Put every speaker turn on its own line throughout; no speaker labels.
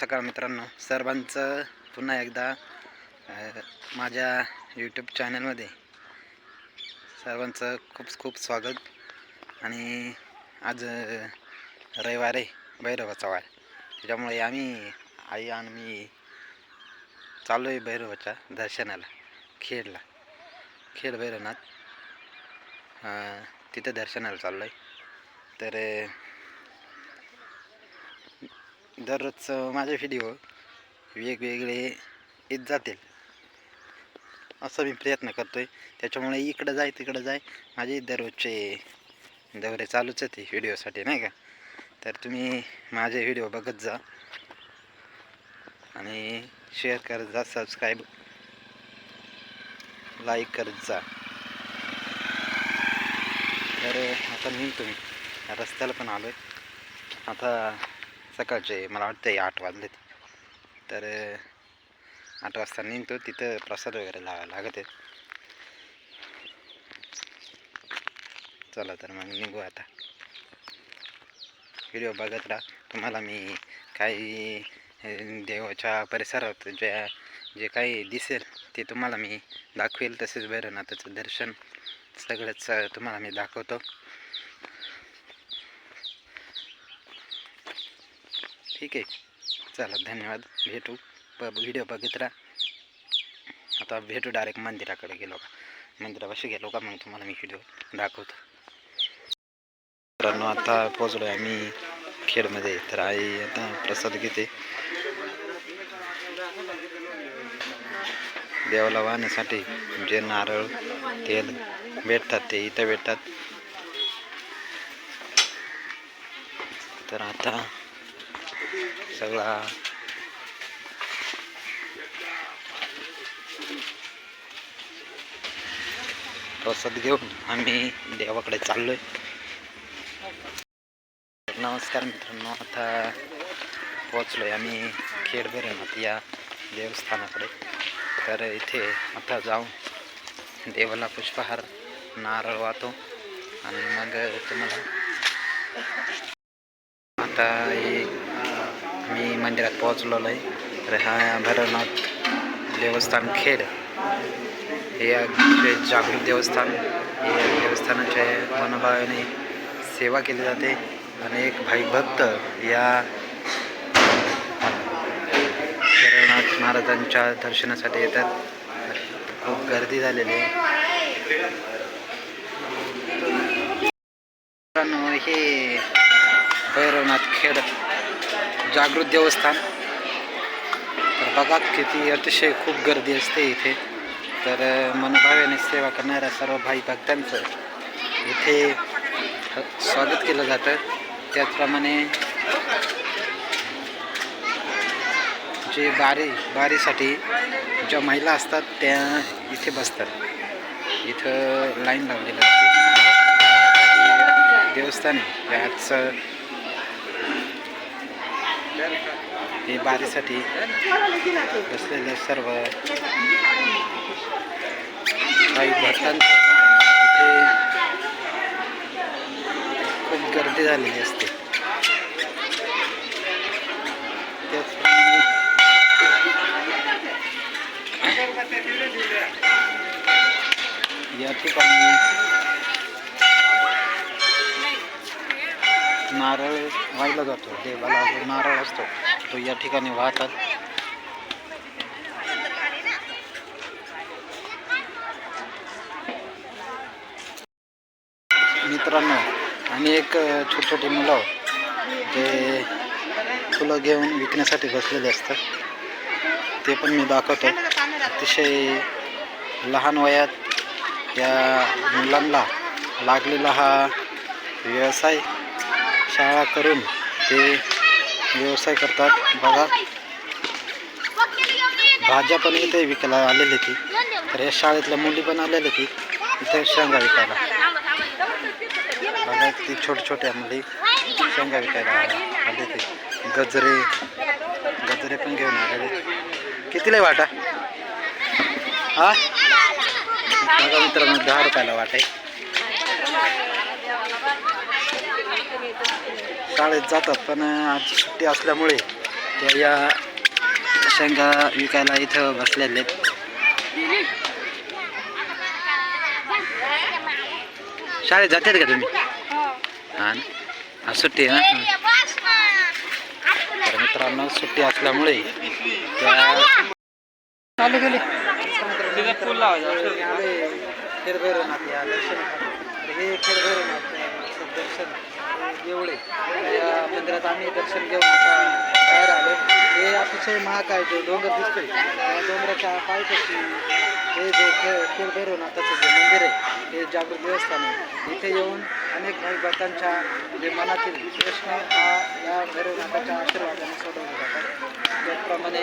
सकाळ मित्रांनो. सर्वांचं पुन्हा एकदा माझ्या यूट्यूब चॅनलमध्ये सर्वांचं खूप खूप स्वागत. आणि आज रविवार आहे भैरवाचा वार त्याच्यामुळे आम्ही आई आणि मी चालू आहे भैरवाच्या दर्शनाला खेडला. खेड भैरवनाथ तिथं दर्शनाला चाललो आहे तर दररोज माझे व्हिडिओ वेगवेगळे येत जातील. असं मी प्रयत्न करतो आहे त्याच्यामुळे इकडं जाय तिकडं जाय. माझे दररोजचे दौरे चालूच आहेत व्हिडिओसाठी नाही का? तर तुम्ही माझे व्हिडिओ बघत जा. आणि शेअर करत जा सबस्क्राईब लाईक करत जा. तर आता निघतो मी. रस्त्याला पण आलो आहे आता सकाळचे मला वाटतं आठ वाजलेत. तर आठ वाजता निघतो तिथं प्रसाद वगैरे लावा लागत आहे चला तर मग निघू आता. व्हिडिओ बघत राहा. तुम्हाला मी काही देवाच्या परिसरात ज्या जे काही दिसेल ते तुम्हाला मी दाखवेल तसेच भैरवनाथाचं दर्शन सगळंच तुम्हाला मी दाखवतो. ठीक आहे. चला धन्यवाद. भेटू. ब व्हिडिओ बघित राहा आता भेटू डायरेक्ट मंदिराकडे गेलो का? मंदिरापाशी गेलो का? मग तुम्हाला मी व्हिडिओ दाखवतो. मित्रांनो आता पोचलो आहे आम्ही खेडमध्ये. तर आई आता प्रसाद घेते. देवाला वाहण्यासाठी जे नारळ तेल भेटतात ते इथं भेटतात. तर आता सगळा प्रसाद घेऊन आम्ही देवाकडे चाललोय. नमस्कार मित्रांनो आता पोचलोय आम्ही खेडभैरवनाथ या देवस्थानाकडे. तर इथे आता जाऊन देवाला पुष्पहार नारळ वाहतो आणि मग तुम्हाला आता हे मी मंदिरात पोहोचलेलो आहे तर हा भैरवनाथ देवस्थान खेड. हे जागृत देवस्थान हे देवस्थानाच्या मनोभावाने सेवा केली जाते. अनेक भाई भक्त या भैरवनाथ महाराजांच्या दर्शनासाठी येतात. खूप गर्दी झालेली आहे. हे भैरवनाथ खेड. जागृत देवस्थान. तर बघा किती अतिशय खूप गर्दी असते इथे. तर मनोभाव्याने सेवा करणाऱ्या सर्व भाई भक्तांचं इथे स्वागत केलं जातं. त्याचप्रमाणे जे बारी बारीसाठी ज्या महिला असतात त्या इथे बसतात. इथं लाईन लावलेली असते. देवस्थान आहे. हे बारीसाठी बसलेले सर्व. काही भक्तांचं खूप गर्दी झालेली असते. त्याचप्रमाणे या ठिकाणी नारळ वाहिला जातो देवाला जो नारळ असतो तो या ठिकाणी वाहतात. मित्रांनो आणि एक छोटे छोटे मुलं जे फुलं घेऊन विकण्यासाठी बसलेले असतात. ते पण मी दाखवतो. अतिशय लहान वयात या मुलांना लागलेला हा व्यवसाय शाळा करून ते व्यवसाय करतात. बघा. भाज्या पण इथे विकायला आलेली ती तर या शाळेतल्या मुली पण आलेल्या ती इथे शेंगा विकायला. बघा ती छोट्या छोट्या मुली शेंगा विकायला आले ते गजरे. गजरे पण घेऊन आलेले कितीला आहे वाटा? हा? बघा मित्रांनो दहा रुपयाला वाटाय शाळेत जातात पण आज सुट्टी असल्यामुळे त्या या शेंगा विकायला इथं बसलेले आहेत. शाळेत जातात का तुम्ही? हा? आज सुट्टी आहे ना? तर मित्रांनो सुट्टी असल्यामुळे त्या चालू गेले हे खेळभैरवनाथ दर्शन. एवढे. या मंदिरात आम्ही दर्शन घेऊन आता बाहेर आलो. हे अतिशय महाकाय जो डोंगर दिसतोय. त्या डोंगराच्या पायथ्याशी हे जो खेळ खेळभैरवनाथाचं जे मंदिर आहे हे जागृत देवस्थान आहे. इथे येऊन अनेक भाविक भक्तांच्या जे मनातील प्रश्न हा या भैरवनाथाच्या आशीर्वादाने सोडवले जातात. त्याचप्रमाणे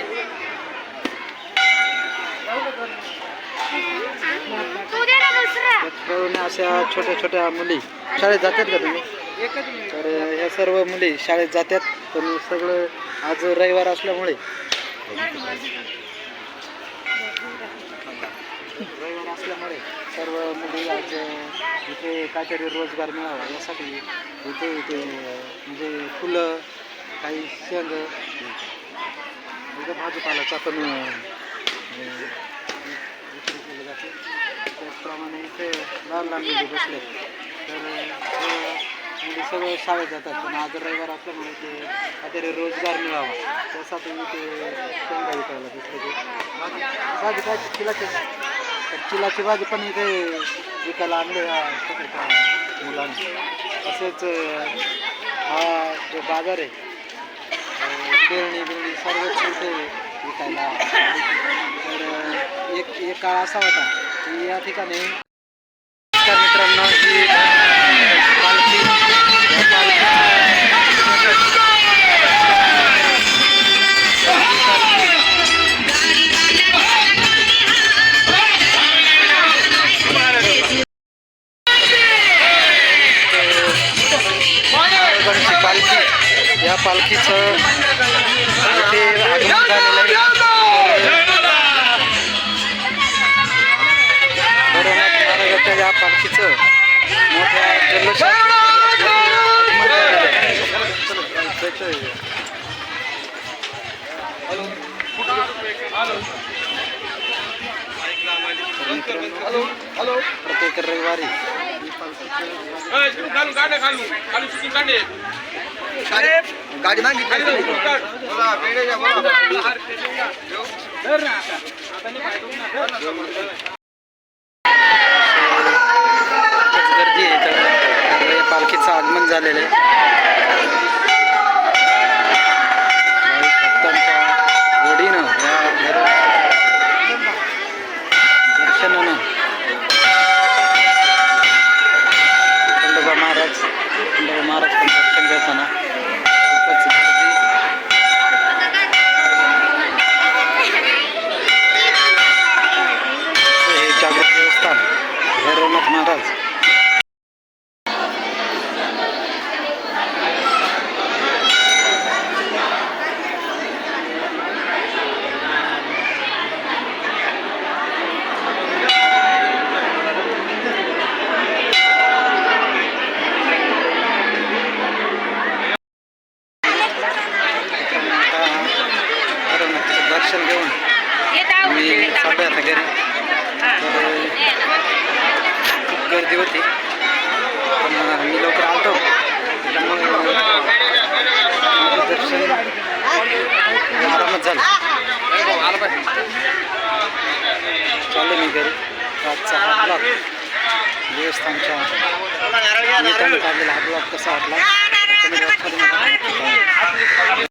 अशा छोट्या छोट्या मुली शाळेत जातात का तुम्ही? तर ह्या सर्व मुली शाळेत जातात पण सगळं आज रविवार असल्यामुळे. रविवार असल्यामुळे सर्व मुली आज इथे काहीतरी रोजगार मिळावा यासाठी इथे इथे म्हणजे फुलं काही शेंग इथं भाजीपाल्याचा पण अं, विक्री केली जाते. त्याचप्रमाणे इथे लहान लहान मुली बसले. तर मुली सगळं शाळेत जातात पण आज रविवार असल्यामुळे ते काहीतरी रोजगार मिळावा. त्यासाठी ते शेंगा विकायला दिसते ते. भाजी काय चिलाची. चिलाची भाजी पण इथे विकायला आणले मुलांनी. तसेच हा जो बाजार आहे पेरणी केळणी बिळणी सर्वच इथे विकायला तर एक एक काळ असा होता की या ठिकाणी मित्रांना मित्रांनो ही प्रत्येक रविवारी. ही. गाडी मागितली गर्दी आहे. पालखीचं आगमन झालेलं आहे. गर्दी होती. पण मी लवकर आलतो. मग दर्शन आरामात झालं. आलं पाहिजे चालू मी घरी. आजचा हा ब्लॉक देवस्थानच्या काढलेला हा ब्लॉक कसा वाटला? तुम्ही